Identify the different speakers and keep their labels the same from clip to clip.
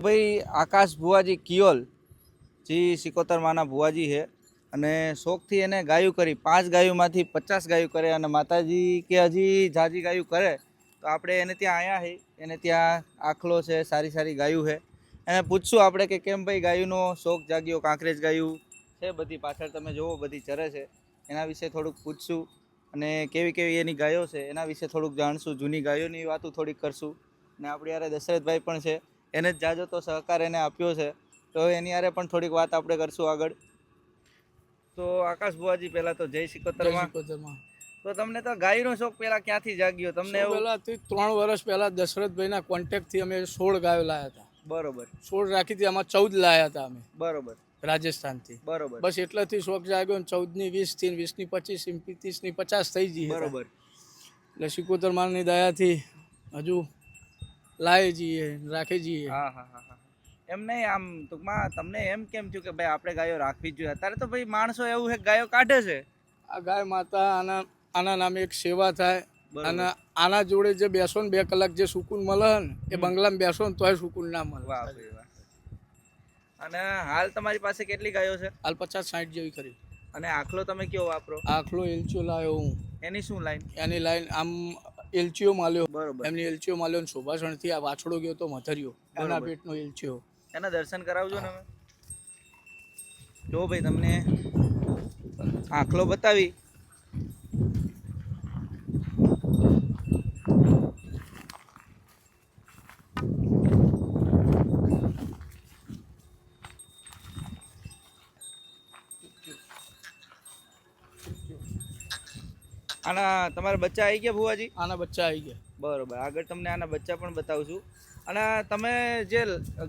Speaker 1: ભાઈ, આકાશ ભુવાજી કિયોલ. જે, સિકોતર માના ભુવાજી છે. અને શોખથી એને ગાયું કરી. પાંચ ગાયોમાંથી પચાસ ગાયું કરે અને માતાજી કે હજી જાજી ગાયું કરે, તો આપણે એને ત્યાં આવ્યા છે એને ત્યાં આખલો છે, સારી સારી ગાયું છે એને પૂછશું આપણે કે કેમ ભાઈ ગાયુંનો શોખ? જાગ્યો, કાંકરેજ ગાયું છે બધી, પાછળ તમે જુઓ બધી ચરે છે. એના વિશે થોડુંક પૂછશું. અને કેવી કેવી એની ગાયો છે, એના વિશે થોડુંક જાણશું. જૂની ગાયોની વાતો થોડીક કરશું. અને આપણી યારે દશરથભાઈ પણ છે. એને જાજો તો સહકાર એને આપ્યો છે. તો એની આરે પણ થોડીક વાત આપણે કરશું આગળ. તો આકાશ બુવાજી પહેલા તો જય સિકોતરમાં. તો તમને તો ગાયનો શોખ પહેલા ક્યાંથી જાગ્યો? તમને એવું
Speaker 2: પહેલાથી ત્રણ વર્ષ પહેલા દશરથભાઈના કોન્ટેક્ટથી અમે સોળ ગાયો લાયા હતા.
Speaker 1: બરોબર.
Speaker 2: સોળ રાખી હતી આમાં ચૌદ લાયા હતા અમે.
Speaker 1: બરોબર.
Speaker 2: રાજસ્થાનથી.
Speaker 1: બરોબર.
Speaker 2: બસ એટલાથી શોખ જાગ્યો ને ચૌદની વીસથી ને વીસની પચીસ ત્રીસની પચાસ થઈ જઈએ
Speaker 1: બરોબર.
Speaker 2: એટલે સિકોતર માલની દયાથી હજુ લાવી જઈએ રાખી જઈએ.
Speaker 1: હા હા હા એમ નહીં આમ ટૂંકમાં તમને એમ કેમ થયું કે ભાઈ આપણે ગાયો રાખવી જોઈએ? અત્યારે તો ભાઈ માણસો એવું છે ગાયો કાઢે છે.
Speaker 2: આ ગાય માતા આના આના નામે એક સેવા થાય. અને આના જોડે જે બેસો ને બે કલાક જે સુકૂન મળે ને એ બંગલામાં બેસો ને તોય સુકૂન ના મળે.
Speaker 1: અને હાલ તમારી પાસે કેટલી ગાયો છે?
Speaker 2: હાલ પચાસ સાઠ જેવી ખરી.
Speaker 1: અને આખલો તમે કયો વાપરો?
Speaker 2: આખલો એલચો લાવ્યો હું.
Speaker 1: એની શું લાઈન
Speaker 2: એની લાઈન આમ એલચીઓ માલ્યો.
Speaker 1: બરોબર.
Speaker 2: એમની એલચીઓ માલ્યો ને શોભાસણથી આ વાછડો ગયો તો મથરિયો એના. પેટનો એલચીઓ
Speaker 1: એના દર્શન કરાવજો ને જો ભાઈ તમને આખલો બતાવી. આના તમારા બચ્ચા આવી ગયા ભુવાજી?
Speaker 2: આના બચ્ચા આવી ગયા.
Speaker 1: બરોબર. આગળ તમને આના બચ્ચા પણ બતાવું છું અને તમે જે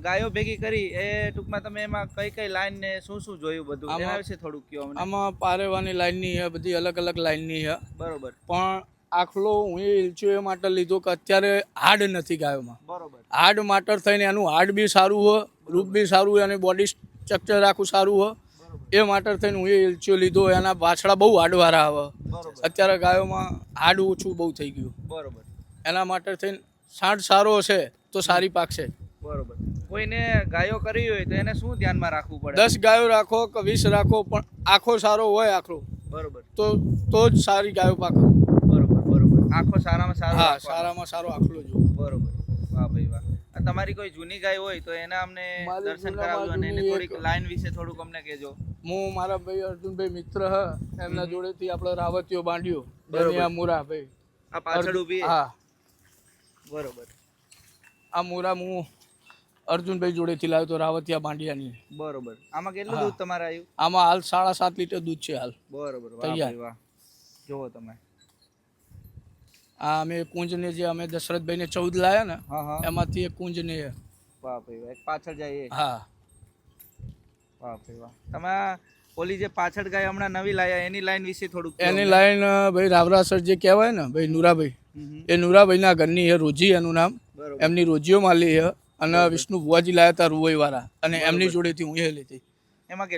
Speaker 1: ગાયો ભેગી કરી એ ટૂંકમાં તમે એમાં કઈ કઈ લાઈન ને શું શું જોયું બધું? એના વિશે થોડુંક કહો અમને.
Speaker 2: આમાં પારેવાની લાઈનની છે બધી અલગ અલગ લાઈનની છે.
Speaker 1: બરોબર.
Speaker 2: પણ આખલો હું એ એ માટે લીધો કે અત્યારે હાડ નથી ગાયોમાં.
Speaker 1: બરોબર.
Speaker 2: હાડ માટર થઈને એનું હાડ બી સારું હોય રૂપ બી સારું હોય અને બોડી સ્ટ્રક્ચર આખું સારું હોય. એ માટે થઈને હું એ એલચીઓ લીધો એના વાછડા બહુ હાડવારા આવે અત્યારે ગાયોમાં હાડ ઓછું બહુ થઈ ગયું.
Speaker 1: બરોબર.
Speaker 2: એના માટે થઈને સાંઠ સારો હશે તો સારી પાકશે
Speaker 1: બરોબર. કોઈને ગાયો કરવી હોય તો એને શું ધ્યાનમાં રાખવું પડે?
Speaker 2: દસ ગાયો રાખો કે વીસ રાખો પણ આખો સારો હોય આખરો.
Speaker 1: બરોબર.
Speaker 2: તો તો જ સારી ગાયો પાકો.
Speaker 1: બરોબર બરોબર. આખો સારામાં સારો
Speaker 2: હા સારામાં સારો આખલો જો
Speaker 1: બરોબર. વાહ ભાઈ વાહ. તમારી કોઈ જૂની ગાય હોય તો એના અમને દર્શન કરાવજો અને એની થોડીક લાઈન વિશે થોડુંક અમને કહેજો.
Speaker 2: હું મારા ભાઈ અર્જુનભાઈ મિત્ર હ એમના જોડેથી આપણે રાવતીઓ બાંધ્યો
Speaker 1: બરોબર.
Speaker 2: બરોબર મુરા ભાઈ.
Speaker 1: આ પાછળ ઊભી
Speaker 2: હા.
Speaker 1: બરોબર.
Speaker 2: આ મુરા હું અર્જુનભાઈ જોડેથી લાવ્યો તો રાવતિયા બાંડિયાની.
Speaker 1: બરોબર. આમાં કેટલું દૂધ તમારે આવ્યું?
Speaker 2: આમાં હાલ સાડા સાત લીટર દૂધ છે હાલ.
Speaker 1: બરોબર. વાહ વાહ. જુઓ તમે.
Speaker 2: આ અમે કુંજને જે અમે દશરથભાઈને ચૌદ લાયા ને એમાંથી એક કુંજને
Speaker 1: વાહ ભાઈ વાહ પાછળ જાય
Speaker 2: હા.
Speaker 1: વાહ ભાઈ વાહ. તમે ઓલી જે પાછળ ગાય હમણાં નવી લાયા એની લાઈન વિશે થોડુંક
Speaker 2: એની લાઈન ભાઈ રાવરાસર જે કહેવાય ને ભાઈ નુરાભાઈ. એ નુરાભાઈના ઘરની એ રોજી એનું નામ. એમની રોજીઓ માલી છે અને વિષ્ણુ ભુવાજી લાયા હતા રૂવાઈ વાળા અને એમની જોડેથી હું એ લીધી.
Speaker 1: એમાં કે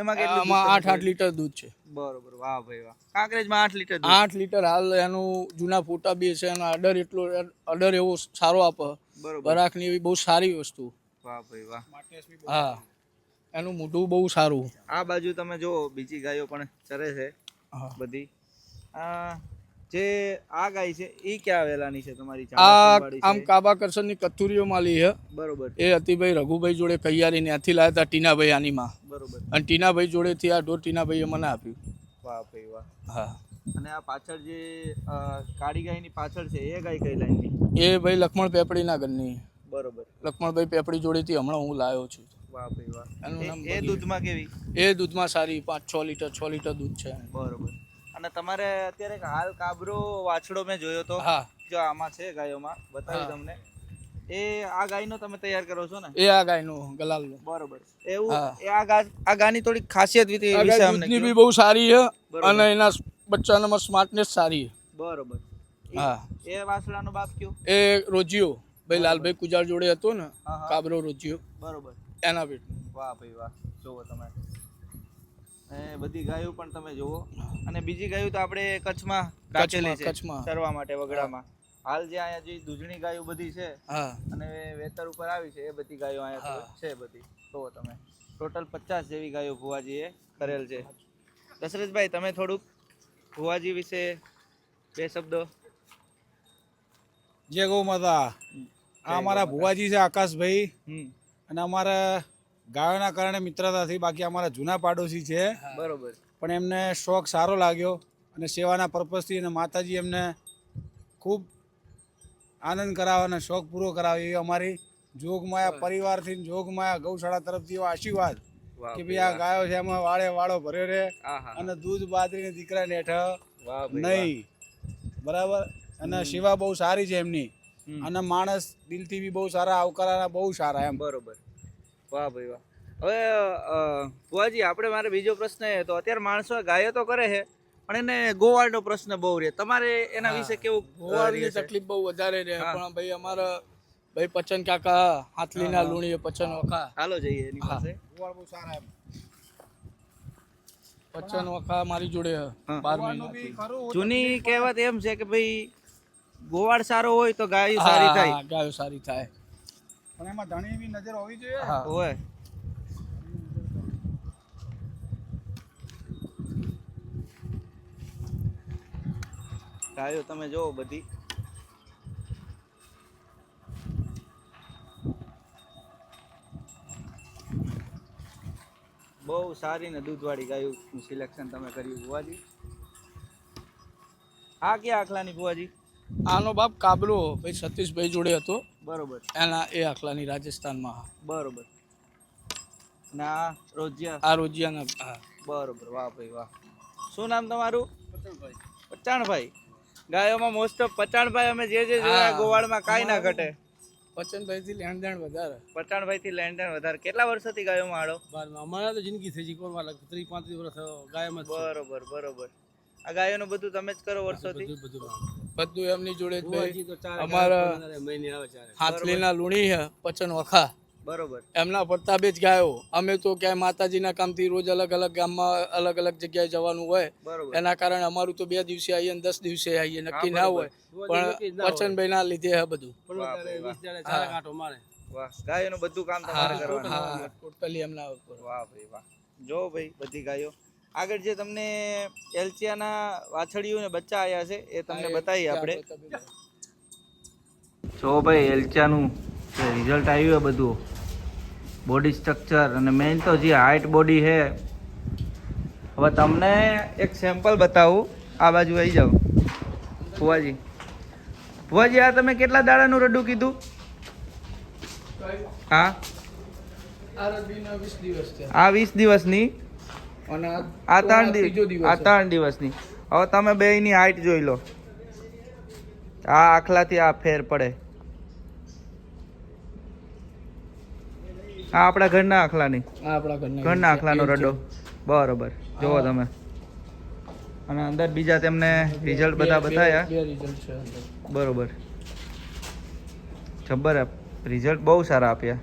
Speaker 1: એમાં કેટલું
Speaker 2: આમાં આઠ આઠ લીટર દૂધ છે.
Speaker 1: બરોબર વાહ ભાઈ વાહ. કાંકરેજમાં આઠ લીટર
Speaker 2: આઠ લીટર હાલ એનું જૂના ફોટા બી છે એનો અડર એટલો અડર એવો સારો આપે. બરાકની એવી બહુ સારી વસ્તુ.
Speaker 1: વાહ ભાઈ વાહ.
Speaker 2: હા એનું મોઢું બહુ સારું.
Speaker 1: આ બાજુ તમે જુઓ બીજી ગાયો પણ ચરે છે. બધી. આ જે આ ગાય છે એ ક્યાં વેલાની છે તમારી
Speaker 2: આ આમ? કાબા કરસનની કથુરીઓ માલી છે.
Speaker 1: બરોબર.
Speaker 2: એ અતિભાઈ રઘુભાઈ જોડે કૈયારી ત્યાંથી લાવ્યા હતા ટીનાભાઈ આનીમાં
Speaker 1: બરોબર.
Speaker 2: અને ટીનાભાઈ જોડેથી આ ઢોર ટીનાભાઈએ મને આપ્યું.
Speaker 1: વાહ ભાઈ વાહ.
Speaker 2: હા.
Speaker 1: અને આ પાછળ જે કાળી કાળી ગાયની પાછળ છે એ ગાય કઈ લાઈનની
Speaker 2: એ ભાઈ લક્ષ્મણ પેપડીના ઘરની
Speaker 1: બરોબર.
Speaker 2: લક્ષ્મણભાઈ પેપડી જોડેથી હમણાં હું લાવ્યો છું.
Speaker 1: વાહ ભાઈ વાહ.
Speaker 2: એનું નામ
Speaker 1: એ-. દૂધમાં કેવી?
Speaker 2: એ દૂધમાં સારી પાંચ છ લીટર છ લીટર દૂધ છે.
Speaker 1: બરોબર. અને તમારે અત્યારે એક હાલ કાબરો વાછડો મેં જોયો તો જો આમાં છે ગાયોમાં બતાવી તમને. એ આ ગાયનો તમે તૈયાર કરો છો ને?
Speaker 2: એ આ ગાયનું ગલાલનું.
Speaker 1: બરોબર. એવું એ આ ગા આ ગાની થોડી ખાસિયત વિશે અમને
Speaker 2: બી બહુ સારી છે અને એના બચ્ચાનામાં સ્માર્ટનેસ સારી છે.
Speaker 1: બરોબર.
Speaker 2: હા.
Speaker 1: એ વાછડાનો બાપ કયો?
Speaker 2: એ રોજીયો. ભાઈ લાલભાઈ કુજાર જોડે હતો ને. કાબરો રોજીયો.
Speaker 1: બરોબર.
Speaker 2: એના પેટ
Speaker 1: વાહ ભાઈ વાહ. જુઓ તમે. બધી ગાયો પણ તમે જુઓ. અને બીજી ગાયો તો આપણે કચ્છમાં રાખેલી છે
Speaker 2: કચ્છમાં.
Speaker 1: ચરવા માટે વગડામાં. હાલ જે અહીંયા જે દૂધણી ગાયો બધી છે અને વેતર ઉપર આવી છે એ બધી ગાયો અહીંયા છે બધી. તો તમે. ટોટલ પચાસ જેવી ગાયો ભુવાજીએ કરેલ છે. દશરથભાઈ તમે થોડુંક ભુવાજી વિશે બે શબ્દો.
Speaker 3: જય ગૌ માતા. આ અમારા ભુવાજી છે આકાશભાઈ. અને અમારા ગાયોના કારણે મિત્રતાથી બાકી અમારા જૂના પાડોશી છે.
Speaker 1: બરોબર.
Speaker 3: પણ એમને શોખ સારો લાગ્યો અને સેવાના પર્પઝથી અને માતાજી એમને ખૂબ આનંદ કરાવે અને શોખ પૂરો કરાવે એવી અમારી જોગમાયા પરિવારથી જોગમાયા ગૌશાળા તરફથી એવો આશીર્વાદ કે ભાઈ આ ગાયો છે એમાં વાળે વાળો ભર્યો રહે અને દૂધ બાદરીને દીકરા નેઠ.
Speaker 1: વાહ
Speaker 3: નહીં. બરાબર? અને સેવા બહુ સારી છે એમની. અને માણસ દિલથી બી બહુ સારા આવકારાના બહુ સારા એમ.
Speaker 1: બરોબર. વાહ ભાઈ વાહ. હવે ભુવાજી આપણે મારે બીજો પ્રશ્ન એ હતો. અત્યારે માણસો ગાયો તો કરે છે પણ એને ગોવાળનો પ્રશ્ન બહુ રહે. તમારે એના વિશે કેવું
Speaker 2: ગોવાળની તકલીફ બહુ વધારે રહે પણ ભાઈ અમારા ભાઈ પચન કાકા હાથલીના. લુણીએ પચન વખા.
Speaker 1: હાલો જઈએ એની પાસે.
Speaker 3: ગોવાળ બહુ સારા એમ.
Speaker 2: પચન વખા મારી જોડે. બાર મહિના
Speaker 1: જૂની કહેવત એમ છે કે ભાઈ ગોવાળ સારો હોય તો ગાય સારી થાય.
Speaker 2: ગાયો સારી થાય.
Speaker 3: પણ એમાં ધણી બી નજર હોવી જોઈએ.
Speaker 2: હા.
Speaker 1: હોય. ગાયો તમે જોવો બધી. બહુ સારી ને દૂધવાળી ગાયું સિલેક્શન તમે કર્યું ભુવાજી. આ ક્યાં આખલાની ભુવાજી?
Speaker 2: આનો બાપ કાબલો ભાઈ સતીશભાઈ જોડે હતો.
Speaker 1: બરોબર.
Speaker 2: એના એ આખલાની રાજસ્થાનમાં
Speaker 1: બરોબર. ને આ રોજિયા?
Speaker 2: આ રોજિયાના હા.
Speaker 1: બરોબર. વાહ ભાઈ વાહ. શું નામ તમારું? પચાણભાઈ. પચાણભાઈ ગાયોમાં મોસ્ટ ઓફ પચાણભાઈ અમે જે જે જોયા ગોવાળમાં કાંઈ ના ઘટે.
Speaker 2: પચનભાઈથી લેણ દેણ વધારે.
Speaker 1: પચાણભાઈ થી દેણ વધારે. કેટલા વર્ષોથી ગાયોમાં આડો?
Speaker 2: અમારા તો જિંદગી થઈ ગઈ કોણ ત્રીસ પાંત્રીસ વર્ષ ગાયોમાં
Speaker 1: બરોબર બરોબર. આ ગાયોનું બધું તમે જ કરો વર્ષોથી?
Speaker 2: બધું એમની જોડે જ ભાઈ. અમારા હાથલીના લુણી છે પચન વખા.
Speaker 1: બરોબર.
Speaker 2: એમના પ્રતાપે જ ગાયો. અમે તો ક્યાંય માતાજીના કામથી રોજ અલગ અલગ ગામમાં અલગ અલગ જગ્યાએ જવાનું હોય. એના કારણે અમારું તો બે દિવસે આવીએ ને દસ દિવસે આવીએ. નક્કી ના હોય. પણ વચનભાઈ ના લીધે હે. બધું
Speaker 1: ગાયોનું બધું કામ તમારે કરવાનું.
Speaker 2: હા ટોટલી એમના ઉપર.
Speaker 1: વાહ ભાઈ વાહ. જો ભાઈ બધી ગાયો. આગળ જે તમને એલચિયાના વાછડીઓ ને બચ્ચા આવ્યા છે એ તમને બતાવીએ આપણે. જો ભાઈ એલચાનું રિઝલ્ટ આવ્યું બધું. બોડી સ્ટ્રક્ચર અને મેઇન તો જે હાઇટ બોડી છે. હવે તમને એક સેમ્પલ બતાવું. આ બાજુ આવી જાઓ. ફુવાજી ફુવાજી આ તમે કેટલા દાડાનું રડું કીધું? હા?
Speaker 2: આ વીસ
Speaker 1: દિવસની? આ ત્રણ દિવસ આ ત્રણ દિવસની. હવે તમે બેયની હાઈટ જોઈ લો. આ આખલાથી આ ફેર પડે. આ આપણા ઘરના આખલાની.
Speaker 2: ઘરના
Speaker 1: આખલાનો રડો. બરોબર. જુઓ તમે. અને અંદર બીજા તેમને રિઝલ્ટ બધા
Speaker 2: બે- બે-
Speaker 1: બતાવ્યા
Speaker 2: બે
Speaker 1: બરોબર. જબ્બર રિઝલ્ટ બહુ સારા આપ્યા.